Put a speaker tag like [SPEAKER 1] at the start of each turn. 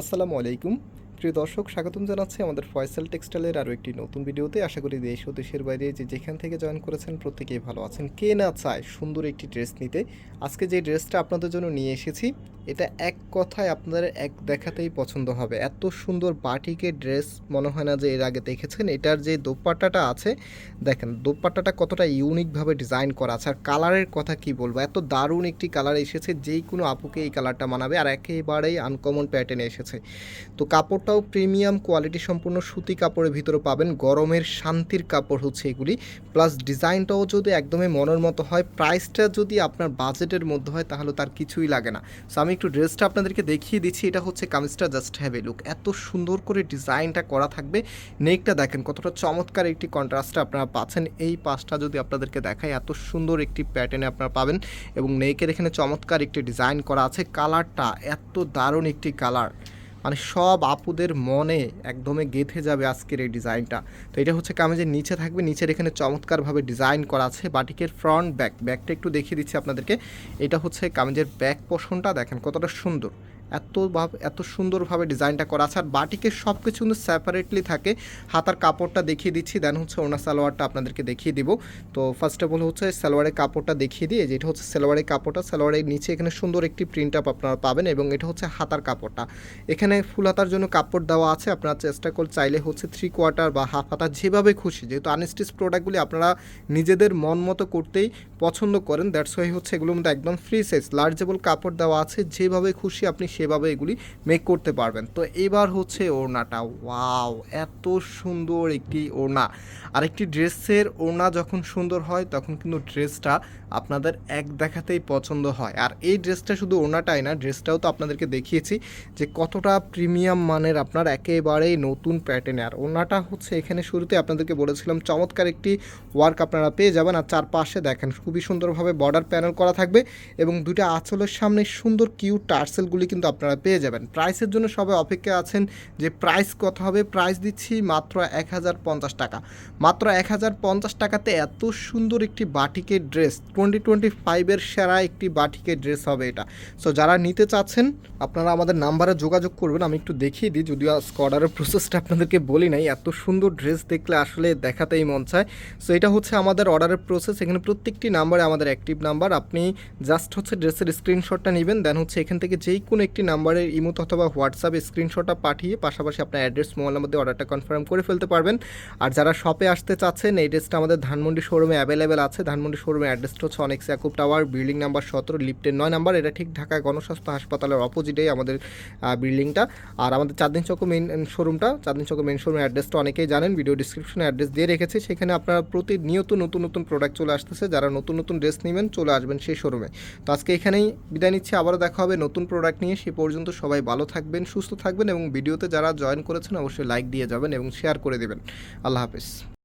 [SPEAKER 1] আসসালামু আলাইকুম। প্রিয় দর্শক, স্বাগতম জানাচ্ছি আমাদের ফয়সাল টেক্সটাইলের আরও একটি নতুন ভিডিওতে। আশা করি দেশ ও দেশের বাইরে যে যেখান থেকে জয়েন করেছেন প্রত্যেকেই ভালো আছেন। কে না চায় সুন্দর একটি ড্রেস নিতে? আজকে যে ড্রেসটা আপনাদের জন্য নিয়ে এসেছি, এটা এক কথায় আপনাদের এক দেখাতেই পছন্দ হবে। এত সুন্দর বাটিকের ড্রেস মনে হয় না যে এর আগে দেখেছেন, এটার যে দোপাট্টাটা আছে, দেখেন দোপাট্টাটা কতটা ইউনিকভাবে ডিজাইন করা আছে। আর কালারের কথা কি বলব? এত দারুণ একটি কালার এসেছে, যেই কোনো আপুকে এই কালারটা মানাবে, আর একেবারেই আনকমন প্যাটার্নে এসেছে। তো কাপড়টাও প্রিমিয়াম কোয়ালিটি সম্পূর্ণ সুতি কাপড়ের ভিতরে পাবেন, গরমের শান্তির কাপড় হচ্ছে এগুলি। প্লাস ডিজাইনটাও যদি একদমই মনের মতো হয়, প্রাইসটা যদি আপনার বাজেটের মধ্যে হয়, তাহলে তার কিছুই লাগে না। সো আমি একটু ড্রেসটা আপনাদেরকে দেখিয়ে দিচ্ছি, এটা হচ্ছে কামিজটা জাস্ট হ্যাভ এ লুক এত সুন্দর করে ডিজাইনটা করা থাকবে। নেকটা দেখেন, কতটা চমৎকার একটি কন্ট্রাস্টটা আপনারা পাচ্ছেন। এই পাশটা যদি আপনাদেরকে দেখায় এত সুন্দর একটি প্যাটার্নে আপনারা পাবেন। এবং নেকের এখানে চমৎকার একটি ডিজাইন করা আছে। কালারটা এত দারুণ একটি কালার মানে সব আপুদের মনে একদমই গেঁথে যাবে আজকের এই ডিজাইনটা। তো এটা হচ্ছে কামিজের নিচে থাকবে, নিচের এখানে চমৎকারভাবে ডিজাইন করা আছে, বাটিকের ফ্রন্ট, ব্যাক, ব্যাকটা একটু দেখিয়ে দিচ্ছি আপনাদেরকে। এটা হচ্ছে কামিজের ব্যাক পোষণটা, দেখেন কতটা সুন্দর। এত ভাব, এত সুন্দরভাবে ডিজাইনটা করা আছে। আর বাটিকের সব কিছু কিন্তু সেপারেটলি থাকে। হাতার কাপড়টা দেখিয়ে দিচ্ছি। দেন হচ্ছে ওনার সালোয়ারটা আপনাদেরকে দেখিয়ে দিব। তো ফার্স্ট অফ অল হচ্ছে সালোয়ারের কাপড়টা দেখিয়ে দিয়ে যেটা হচ্ছে সালোয়ারের কাপড়টা। সালোয়ারের নিচে এখানে সুন্দর একটি প্রিন্ট আপ আপনারা পাবেন এবং এটা হচ্ছে হাতার কাপড়টা। এখানে ফুল হাতার জন্য কাপড় দেওয়া আছে। আপনারা চেষ্টা করে, চাইলে হচ্ছে থ্রি কোয়ার্টার বা হাফ হাতা যেভাবে খুশি। যেহেতু আনস্টিচ প্রোডাক্টগুলি আপনারা নিজেদের মন মতো করতেই পছন্দ করেন দ্যাটস ওয়াই হচ্ছে এগুলোর মধ্যে একদম ফ্রি সাইজ লার্জেবল কাপড় দেওয়া আছে, যেভাবে খুশি আপনি সেভাবে এগুলি মেক করতে পারবেন। তো এবার হচ্ছে ওড়নাটা ওয়াও এত সুন্দর একটি ওড়না। আর একটি ড্রেসের ওড়না যখন সুন্দর হয়, তখন কিন্তু ড্রেসটা আপনাদের এক দেখাতেই পছন্দ হয়। আর এই ড্রেসটা শুধু ওড়নাটাই না, ড্রেসটাও তো আপনাদেরকে দেখিয়েছি যে কতটা প্রিমিয়াম মানের আপনার একেবারেই নতুন প্যাটার্নে আর ওড়নাটা হচ্ছে এখানে শুরুতে আপনাদেরকে বলেছিলাম, চমৎকার একটি ওয়ার্ক আপনারা পেয়ে যাবেন। আর চারপাশে দেখেন খুবই সুন্দরভাবে বর্ডার প্যানেল করা থাকবে এবং দুইটা আঁচলের সামনে সুন্দর কিউট টার্সেলগুলি কিন্তু আপনারা পেয়ে যাবেন। প্রাইসের জন্য সবাই অপেক্ষা আছেন যে প্রাইস কত হবে? প্রাইস দিচ্ছি মাত্র এক হাজার পঞ্চাশ টাকা। মাত্র এক হাজার পঞ্চাশ টাকাতে এত সুন্দর একটি বাটিকের ড্রেস টোয়েন্টি টোয়েন্টি ফাইভের সেরা একটি বাটিকের ড্রেস হবে এটা। সো যারা নিতে চাচ্ছেন, আপনারা আমাদের নাম্বারে যোগাযোগ করবেন। আমি একটু দেখিয়ে দিই, যদিও আজকে অর্ডারের প্রসেসটা আপনাদেরকে বলি নাই। এত সুন্দর ড্রেস দেখলে আসলে দেখাতেই মন চায়। সো এটা হচ্ছে আমাদের অর্ডারের প্রসেস এখানে প্রত্যেকটি নাম্বারে আমাদের অ্যাক্টিভ নাম্বার। আপনি জাস্ট হচ্ছে ড্রেসের স্ক্রিনশটটা নেবেন দেন হচ্ছে এখান থেকে যেই কোনো একটি নাম্বারের ইমোত অথবা হোয়াটসঅ্যাপে স্ক্রিনশটটা পাঠিয়ে পাশাপাশি আপনার অ্যাড্রেস মোবাইলের মধ্যে অর্ডারটা কনফার্ম করে ফেলতে পারবেন। আর যারা শপে আসতে চাচ্ছেন, এই ড্রেসটা আমাদের ধানমন্ডি শোরুমে অ্যাভেলেবেল আছে। ধানমন্ডি শোরুমে অ্যাড্রেসটা হচ্ছে অনেক স্যাকুপ টাওয়ার বিল্ডিং নাম্বার সতেরো লিফটের নয় নাম্বার। এটা ঠিক ঢাকা গণস্বাস্থ্য হাসপাতালের অপোজিটেই আমাদের বিল্ডিংটা আর আমাদের চাঁদনি চক মেন শোরুমটা চাঁদনি চক মেন শোরুমের অ্যাড্রেসটা অনেকেই জানেন। ভিডিও ডিসক্রিপশনে অ্যাড্রেস দিয়ে রেখেছি। সেখানে আপনারা প্রতিনিয়ত নতুন নতুন প্রোডাক্ট চলে আসতেছে। যারা নতুন নতুন ড্রেস নেবেন, চলে আসবেন সেই শোরুমে তো আজকে এখানেই বিদায় নিচ্ছি, আবারও দেখা হবে নতুন প্রোডাক্ট নিয়ে। সে পর্যন্ত সবাই ভালো থাকবেন, সুস্থ থাকবেন এবং ভিডিওতে যারা জয়েন করেছেন, অবশ্যই লাইক দিয়ে যাবেন এবং শেয়ার করে দেবেন। আল্লাহ হাফেজ।